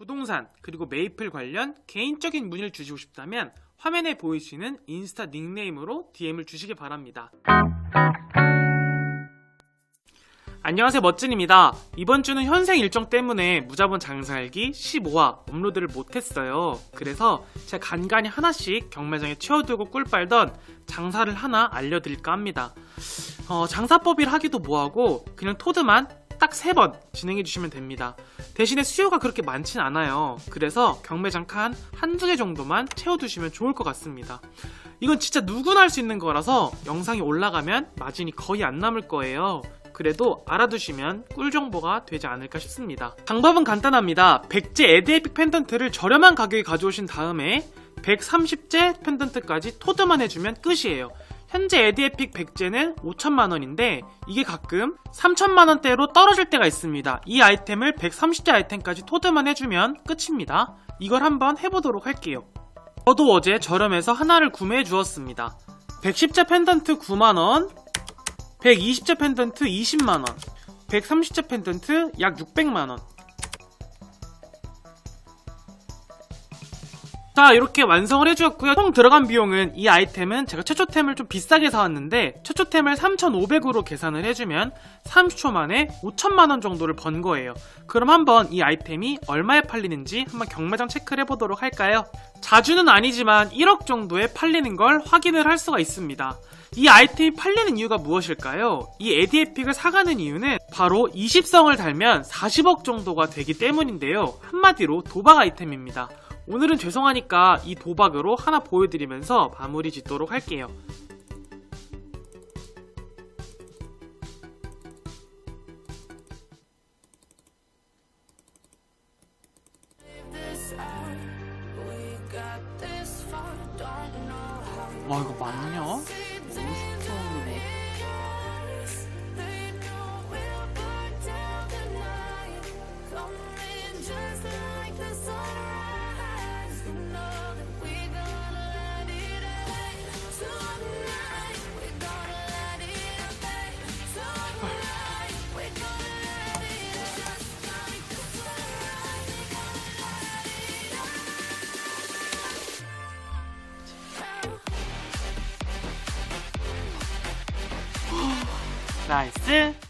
부동산 그리고 메이플 관련 개인적인 문의를 주시고 싶다면 화면에 보이시는 인스타 닉네임으로 DM을 주시기 바랍니다. 안녕하세요 멋진입니다. 이번 주는 현생 일정 때문에 무자본 장사일기 15화 업로드를 못했어요. 그래서 제가 간간히 하나씩 경매장에 채워두고 꿀 빨던 장사를 하나 알려드릴까 합니다. 어, 장사법이라 하기도 뭐하고 그냥 토드만 딱 세 번 진행해 주시면 됩니다. 대신에 수요가 그렇게 많진 않아요. 그래서 경매장 칸 한두 개 정도만 채워두시면 좋을 것 같습니다. 이건 진짜 누구나 할 수 있는 거라서 영상이 올라가면 마진이 거의 안 남을 거예요. 그래도 알아두시면 꿀 정보가 되지 않을까 싶습니다. 방법은 간단합니다. 백제 에드에픽 펜던트를 저렴한 가격에 가져오신 다음에 130제 펜던트까지 토드만 해주면 끝이에요. 현재 에드에픽 백제는 5천만원인데 이게 가끔 3천만원대로 떨어질 때가 있습니다. 이 아이템을 130제 아이템까지 토드만 해주면 끝입니다. 이걸 한번 해보도록 할게요. 저도 어제 저렴해서 하나를 구매해 주었습니다. 110제 펜던트 9만원, 120제 펜던트 20만원, 130제 펜던트 약 600만원. 자 이렇게 완성을 해주었고요. 총 들어간 비용은 이 아이템은 제가 최초템을 좀 비싸게 사왔는데 최초템을 3,500으로 계산을 해주면 30초 만에 5천만원 정도를 번 거예요. 그럼 한번 이 아이템이 얼마에 팔리는지 한번 경매장 체크를 해보도록 할까요? 자주는 아니지만 1억 정도에 팔리는 걸 확인을 할 수가 있습니다. 이 아이템이 팔리는 이유가 무엇일까요? 이 에디에픽을 사가는 이유는 바로 20성을 달면 40억 정도가 되기 때문인데요. 한마디로 도박 아이템입니다 오늘은 죄송하니까 이 도박으로 하나 보여드리면서 마무리 짓도록 할게요. 와 이거 맞냐? 나이스